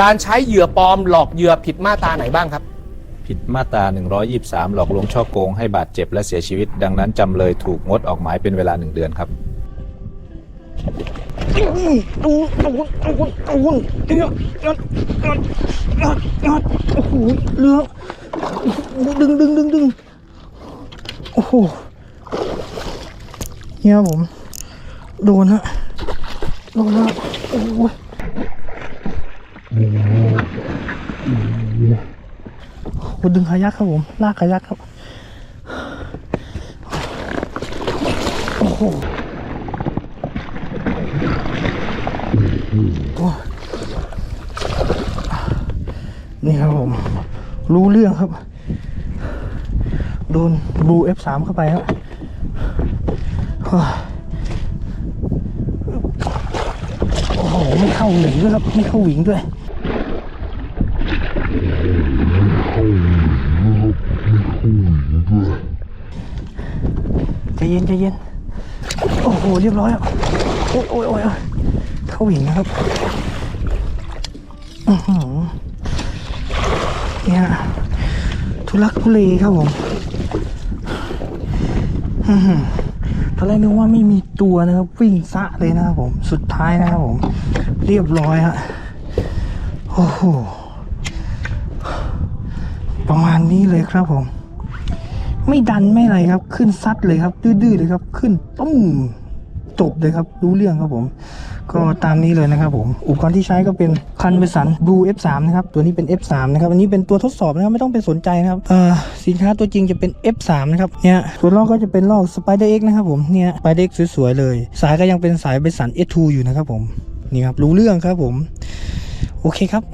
การใช้เหยื่อปลอมหลอกเหยื่อผิดมาตราไหนบ้างครับ ผิดมาตรา 123 หลอกลวงช่อโกงให้บาดเจ็บและเสียชีวิต ดังนั้นจำเลยถูกงดออกหมายเป็นเวลาหนึ่งเดือนครับดูดูดูดูเดี๋ยวยัดยัดยัดยัดโอ้โหเรือดึงดึงดึงดึงโอ้โหเนี่ยผม โดนฮะโดนฮะโอ้โหโอ้โหดึงขายักครับผม ลากขายักครับ โอ้โหนี่ครับผม รู้เรื่องครับ โดนบลู F3 เข้าไปครับโอ้โห ไม่เข้าหลิงด้วยครับ ไม่เข้าหวิงด้วย ใจเย็นใจเย็น โอ้โห เรียบร้อยครับโอ้ยโอ้ยโอ้ยเข้าหวิงนะครับอื้อหือเนี่ยทุลักทุเลครับผมอื้อหือตอนแรกนึกว่าไม่มีตัวนะครับ วิ่งซะเลยนะครับผม สุดท้ายนะครับผม เรียบร้อยฮะ โอ้โห ประมาณนี้เลยครับผม ไม่ดันไม่อะไรครับ ขึ้นซัดเลยครับ ดื้อๆเลยครับ ขึ้นตุ้มจบเลยครับ รู้เรื่องครับผม ก็ตามนี้เลยนะครับผม อุปกรณ์ที่ใช้ก็เป็นคันเบสัน Blue F3 นะครับ ตัวนี้เป็น F3 นะครับ อันนี้เป็นตัวทดสอบนะครับ ไม่ต้องไปสนใจนะครับ เอ่อ สินค้าตัวจริงจะเป็น F3 นะครับ เนี่ยส่วลอกก็จะเป็นลอก Spider X นะครับผม เนี่ย Spider X สวยๆเลย สายก็ยังเป็นสายเบสัน S2 อยู่นะครับผม นี่ครับ รู้เรื่องครับผม โอเคครับ